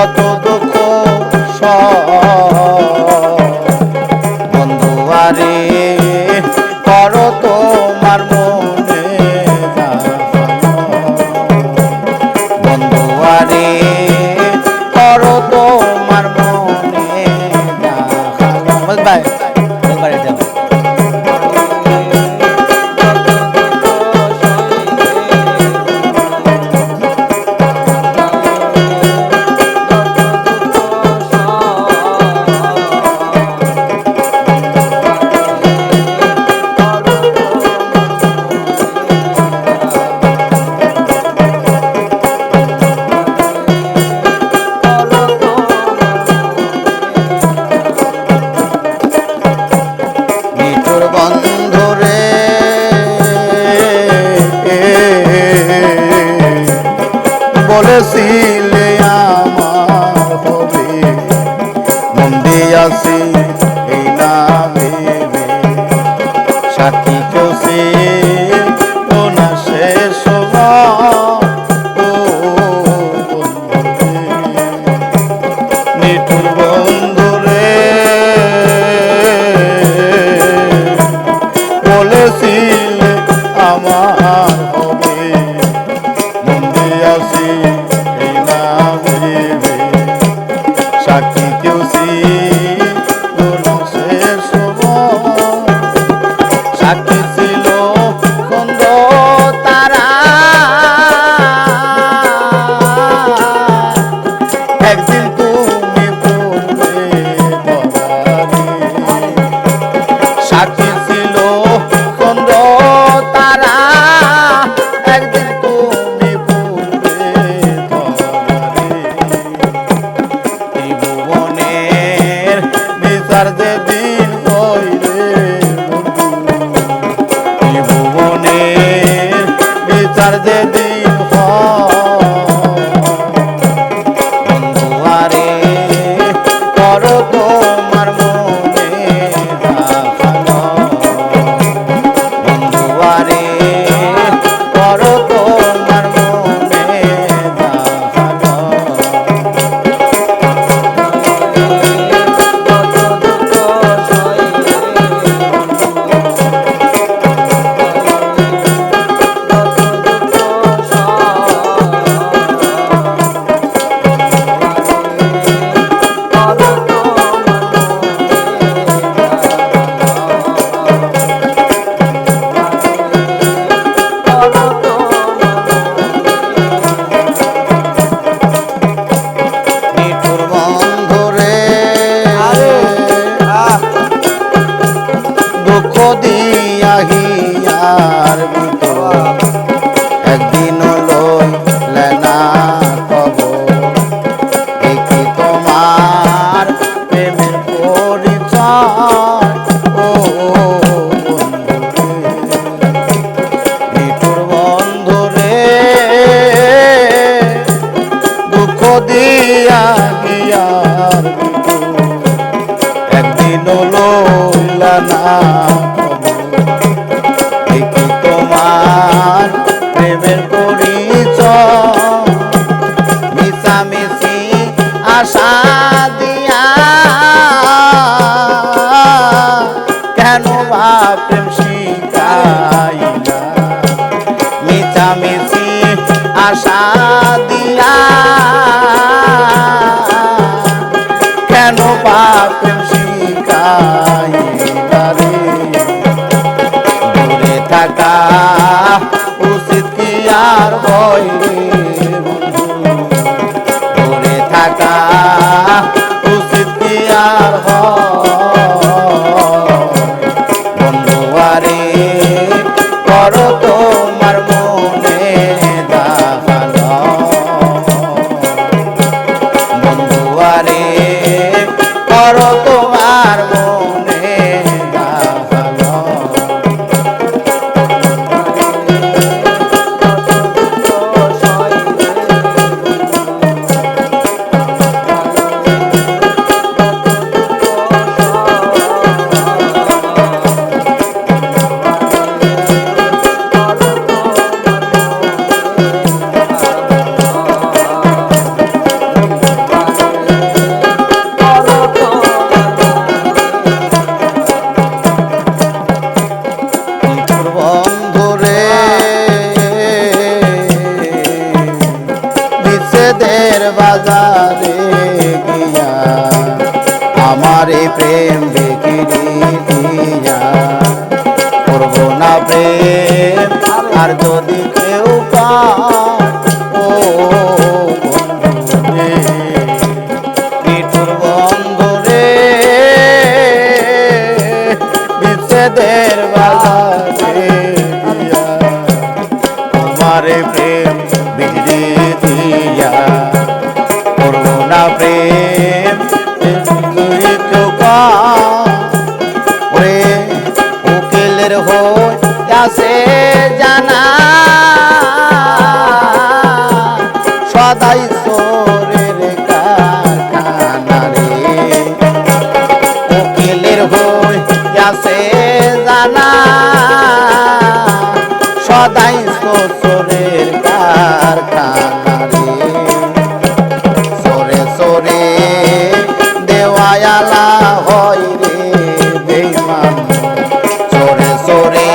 Rahat ol. দিলে আমার গর্বের পরিচয়। মিশামিশি আশা দিয়া। কেন বা প্রেম শিখাই না মিশামিশি আশা দিয়া। কেন বা প্রেম শিখাই না থাকা আর ভয় বাজারে গিয়া, আমার প্রেম বিক্রি দিয়া। করব না প্রেম, আর যদি কেউ পা ও বন্ধরে বিচ্ছেদের বাজারে প্রেম কাছে জানা। সদাই সোরের কারখানা রে। উকিলের হই কাছে জানা। সদাই সোরের কারখানা রে। সোরে সোরে দেওয়ালা হয় রে বেমান সোরে সোরে